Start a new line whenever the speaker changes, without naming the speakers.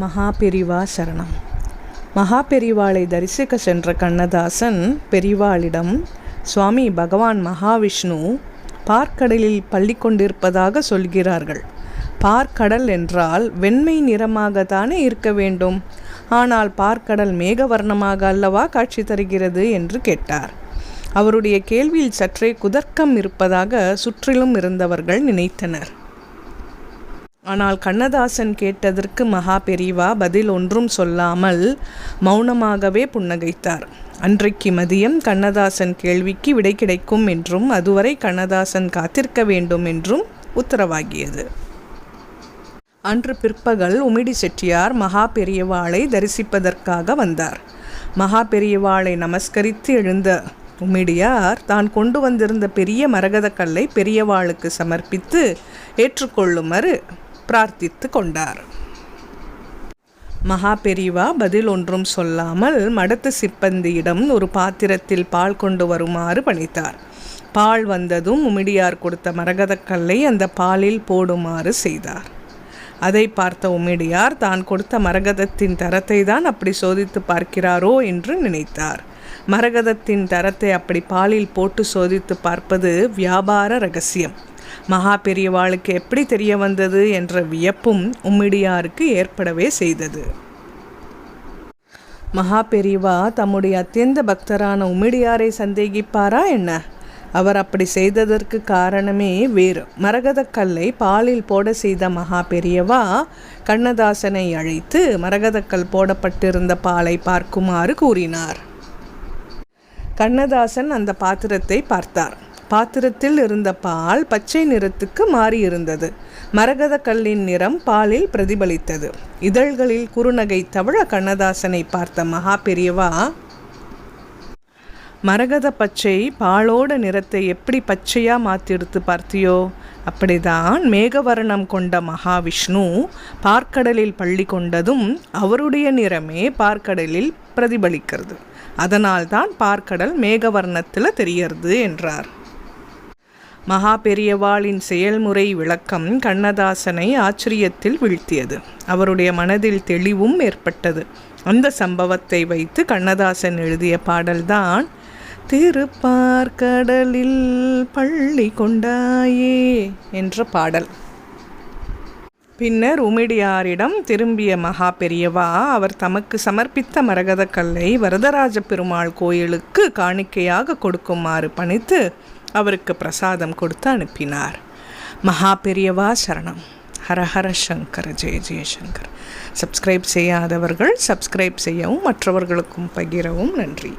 மகாபெரிவா சரணம். மகாபெரிவாளை தரிசிக்க சென்ற கண்ணதாசன் பெரிவாளிடம் சுவாமி பகவான் மகாவிஷ்ணு பார்க்கடலில் பள்ளி கொண்டிருப்பதாக சொல்கிறார்கள். பார்க்கடல் என்றால் வெண்மை நிறமாகத்தானே இருக்க வேண்டும். ஆனால் பார்க்கடல் மேகவர்ணமாக அல்லவா காட்சி தருகிறது? என்று கேட்டார். அவருடைய கேள்வியில் சற்றே குதர்க்கம் இருப்பதாக சுற்றிலும் இருந்தவர்கள் நினைத்தனர். ஆனால் கண்ணதாசன் கேட்டதற்கு மகா பெரிவா பதில் ஒன்றும் சொல்லாமல் மௌனமாகவே புன்னகைத்தார். அன்றைக்கு மதியம் கண்ணதாசன் கேள்விக்கு விடை கிடைக்கும் என்றும் அதுவரை கண்ணதாசன் காத்திருக்க வேண்டும் என்றும் உத்தரவாகியது. அன்று பிற்பகல் உமிடி செட்டியார் மகா பெரியவாளை தரிசிப்பதற்காக வந்தார். மகா பெரியவாளை நமஸ்கரித்து எழுந்த உமிடியார் தான் கொண்டு வந்திருந்த பெரிய மரகதக்கல்லை பெரியவாளுக்கு சமர்ப்பித்து ஏற்றுக்கொள்ளுமாறு பிரார்த்தித்து கொண்டார் மகா பெரிவா பதில் ஒன்றும் சொல்லாமல் மடத்து சிப்பந்தியிடம் ஒரு பாத்திரத்தில் பால் கொண்டு வருமாறு பணித்தார். பால் வந்ததும் உமிடியார் கொடுத்த மரகதக்கல்லை அந்த பாலில் போடுமாறு செய்தார். அதை பார்த்த உமிடியார் தான் கொடுத்த மரகதத்தின் தரத்தை தான் அப்படி சோதித்து பார்க்கிறாரோ? என்று நினைத்தார். மரகதத்தின் தரத்தை அப்படி பாலில் போட்டு சோதித்து பார்ப்பது வியாபார ரகசியம். மகா பெரியவாளுக்கு எப்படி தெரிய வந்தது என்ற வியப்பும் உம்மிடியாருக்கு ஏற்படவே செய்தது. மகா பெரியவா தம்முடைய அத்தியந்த பக்தரான உம்மிடியாரை சந்தேகிப்பாரா என்ன? அவர் அப்படி செய்ததற்கு காரணமே வேறு. மரகதக்கல்லை பாலில் போட செய்த மகா பெரியவா கண்ணதாசனை அழைத்து மரகதக்கல் போடப்பட்டிருந்த பாலை பார்க்குமாறு கூறினார். கண்ணதாசன் அந்த பாத்திரத்தை பார்த்தார். பாத்திரத்தில் இருந்த பால் பச்சை நிறத்துக்கு மாறியிருந்தது. மரகத கல்லின் நிறம் பாலில் பிரதிபலித்தது. இதழ்களில் குறுநகை தவழ கண்ணதாசனை பார்த்த மகா பெரியவா மரகத பச்சை பாலோட நிறத்தை எப்படி பச்சையாக மாத்திடுத்து பார்த்தியோ அப்படிதான் மேகவர்ணம் கொண்ட மகாவிஷ்ணு பார்க்கடலில் பள்ளி கொண்டதும் அவருடைய நிறமே பார்க்கடலில் பிரதிபலிக்கிறது. அதனால்தான் பார்க்கடல் மேகவர்ணத்தில் தெரியறது என்றார். மகா பெரியவாளின் செயல்முறை விளக்கம் கண்ணதாசனை ஆச்சரியத்தில் வீழ்த்தியது. அவருடைய மனதில் தெளிவும் ஏற்பட்டது. அந்த சம்பவத்தை வைத்து கண்ணதாசன் எழுதிய பாடல்தான் திருப்பார்கடலில் பள்ளி கொண்டாயே என்ற பாடல். பின்னர் உமிடியாரிடம் திரும்பிய மகா பெரியவா அவர் தமக்கு சமர்ப்பித்த மரகத கல்லை வரதராஜ பெருமாள் கோயிலுக்கு காணிக்கையாக கொடுக்குமாறு பணித்து அவருக்கு பிரசாதம் கொடுத்து அனுப்பினார். மகா பெரியவா சரணம். ஹரஹர சங்கர் ஜெய ஜெயசங்கர் சப்ஸ்கிரைப் செய்யாதவர்கள் சப்ஸ்கிரைப் செய்யவும் மற்றவர்களுக்கும் பகிரவும் நன்றி.